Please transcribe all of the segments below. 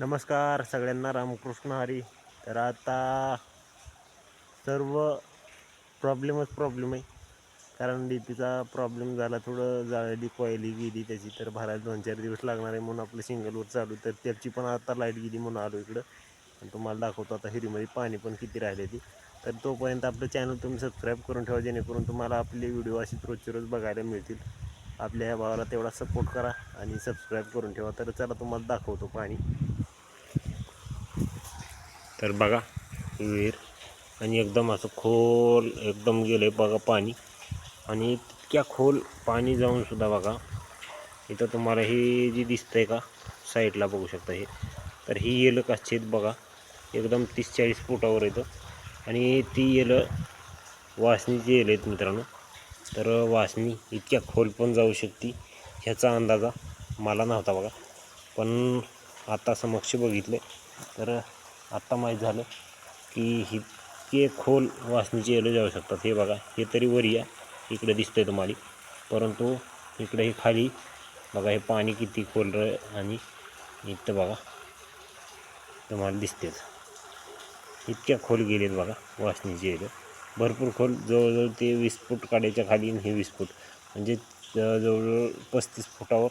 नमस्कार सगळ्यांना रामकृष्ण हरी. तर आता सर्व प्रॉब्लेमच प्रॉब्लेम आहे. कारण डी पीचा प्रॉब्लेम झाला थोडं जाळली कॉयली गेली त्याची तर भरायला दोन चार दिवस लागणार आहे म्हणून आपलं सिंगलवर चालू. तर त्याची पण आता लाइट गेली म्हणून आलो इकडं. आणि तुम्हाला दाखवतो आता हिरीमध्ये पाणी पण किती राहिले ती. तर तोपर्यंत आपलं चॅनल तुम्ही सबस्क्राईब करून ठेवा जेणेकरून तुम्हाला आपले व्हिडिओ अशीच रोजचे रोज बघायला मिळतील. आपल्या या भावाला तेवढा सपोर्ट करा आणि सबस्क्राईब करून ठेवा. तर चला तुम्हाला दाखवतो पाणी. तर बघा विहीर. आणि एकदम असं खोल एकदम गेलं आहे बघा पाणी. आणि इतक्या खोल पाणी जाऊन सुद्धा बघा इथं तुम्हाला हे जी आहे का साईडला बघू शकता हे. तर ही येलं का बघा एकदम तीस चाळीस फुटावर येतं. आणि ती येलं वासनीची येलं आहेत मित्रांनो. तर वासनी इतक्या खोल पण जाऊ शकते ह्याचा अंदाजा मला नव्हता बघा. पण आता समक्ष बघितले तर आत्ता माहीत झालं की इतके खोल वासनीचे येलं जाऊ शकतात. हे बघा हे तरी वर या. इकडे दिसतंय तुम्हाला. परंतु इकडे हे खाली. बघा हे पाणी किती खोल र आणि इथं बघा. तुम्हाला दिसतेच इतक्या खोल गेलेत बघा वासनीचे येलं भरपूर खोल. जवळजवळ ते वीस फूट काढायच्या खाली हे वीस फूट. म्हणजे जवळजवळ पस्तीस फुटावर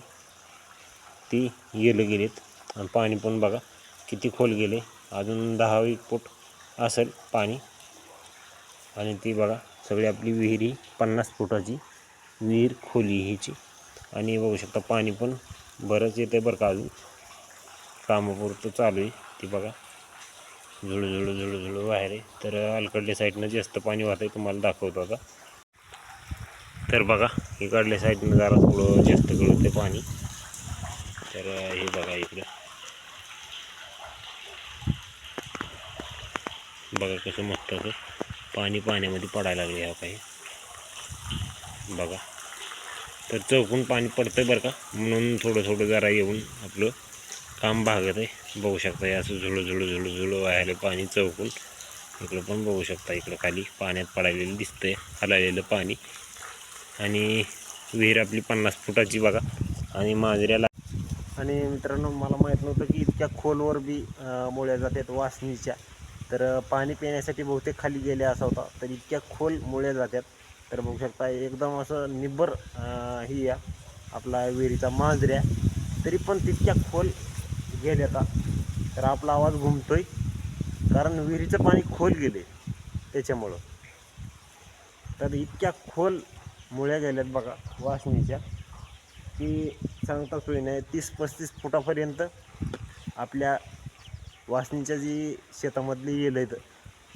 ती येलं गेलेत. आणि पाणी पण बघा किती खोल गेले. अजून दहा एक फूट असेल पाणी. आणि ती बघा सगळी आपली विहीर ही पन्नास फुटाची विहीर खोली ह्याची. आणि बघू शकता पाणी पण बरंच येतं आहे बरं का अजून. कामापुरतं चालू आहे ती बघा. झुळू झुळू झुळू झुळू बाहेर आहे. तर अलीकडल्या साईडनं जास्त पाणी वाहत आहे तुम्हाला दाखवतो आता. तर बघा इकडल्या साईडनं जरा थोडं जास्त गळतं पाणी. तर हे बघा इकडं. बघा कसं मस्त असं पाणी पाण्यामध्ये पडायला लागले ह्या काही. बघा. तर चौकून पाणी पडतंय बरं का. म्हणून थोडं थोडं जरा येऊन आपलं काम भागत आहे. बघू शकता असं झुळू झुळू झुळू झुळू व्हायला पाणी चौकून. इकडं पण बघू शकता इकडं खाली पाण्यात पडायलेलं दिसतंय. हलायलेलं पाणी. आणि विहीर आपली पन्नास फुटाची बघा. आणि मांजऱ्याला आणि मित्रांनो मला माहीत नव्हतं की इतक्या खोलवर बी मोळ्या जातात वासनीच्या. तर पाणी पिण्यासाठी बहुतेक खाली गेले असा होता. तर इतक्या खोल मुळे जातात तर बघू शकता एकदम असं निब्बर ही या आपला विहिरीचा मांजऱ्या. तरी पण तितक्या खोल गेल्या आता तर आपला आवाज घुमतोय. कारण विहिरीचं पाणी खोल गेले त्याच्यामुळं. तर इतक्या खोल मुळ्या गेल्यात बघा वासनीच्या. की सांगता सोयी नाही. तीस पस्तीस फुटापर्यंत आपल्या वासनीच्या जी शेतामधली येलं आहेत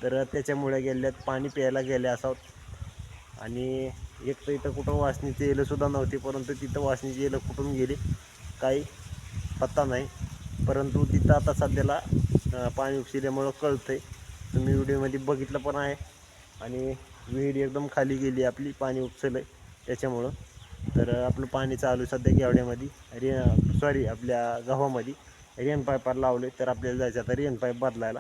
तर त्याच्यामुळे गेल्यात पाणी प्यायला गेले असावं. आणि एक तर इथं कुठं वासनीचे येलंसुद्धा नव्हती परंतु तिथं वासनीची येलं कुठून गेले काही पत्ता नाही. परंतु तिथं आता सध्याला पाणी उपशिल्यामुळं आहे तुम्ही व्हिडिओमध्ये बघितलं पण आहे. आणि विहीर एकदम खाली गेली आपली पाणी उपसलं आहे त्याच्यामुळं. तर आपलं पाणी चालू सध्या गेवड्यामध्ये रे सॉरी आपल्या गव्हामध्ये. रेन पाईपार लावले तर आपल्याला जायचं आता रेन पाईप बदलायला.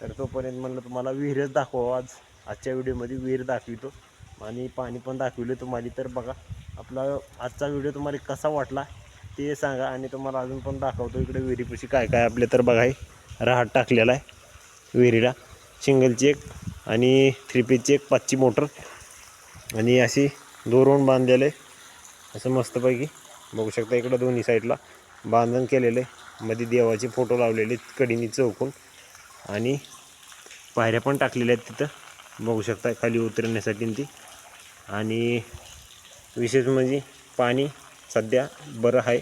तर तोपर्यंत म्हणलं तुम्हाला विहीरच दाखवा आज. आजच्या व्हिडिओमध्ये विहीर दाखवितो. आणि पाणी पण दाखविलं तुम्हाला तर बघा. आपला आजचा व्हिडिओ तुम्हाला कसा वाटला ते सांगा. आणि तुम्हाला अजून पण दाखवतो इकडे विहिरीपाशी काय काय आपले तर बघा हे. रहाट टाकलेला आहे विहिरीला. सिंगल चेक आणि थ्री पीची एक पाचची मोटर. आणि अशी दोरून बांधलेलं. आहे असं मस्तपैकी. बघू शकता इकडं दोन्ही साईडला बांधण केलेलं आहे. मध्ये देवाचे फोटो लावलेले आहेत कडीनी चौकून. आणि पायऱ्या पण टाकलेल्या आहेत तिथं. बघू शकता खाली उतरण्यासाठी ती. आणि विशेष म्हणजे पाणी सध्या बरं आहे.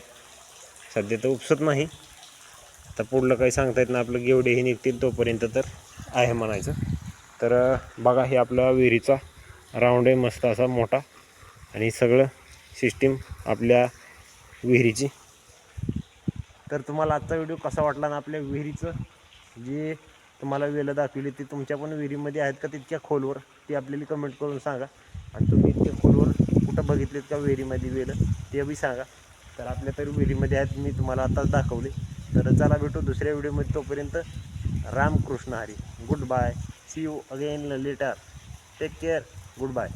सध्या तर उपसत नाही. आता पुढलं काही सांगता येत ना आपलं गेवडे हे निघतील तोपर्यंत तर आहे म्हणायचं. तर बघा हे आपला विहिरीचा राऊंड आहे मस्त असा मोठा. आणि सगळं सिस्टीम आपल्या विहिरीची. तर तुम्हाला आजचा व्हिडिओ कसा वाटला ना आपल्या विहिरीचं जे तुम्हाला वेलं दाखवली ती तुमच्या पण विहिरीमध्ये आहेत का तितक्या खोलवर? ती आपल्याला कमेंट करून सांगा. आणि तुम्ही इतक्या खोलवर कुठं बघितलेत का विहिरीमध्ये वेलं ते बी सांगा. तर आपल्या तरी विहिरीमध्ये आहेत मी तुम्हाला आताच दाखवले. तर चला भेटू दुसऱ्या व्हिडिओमध्ये. तोपर्यंत Ramkrishna Hari. Good bye see you again later take care good bye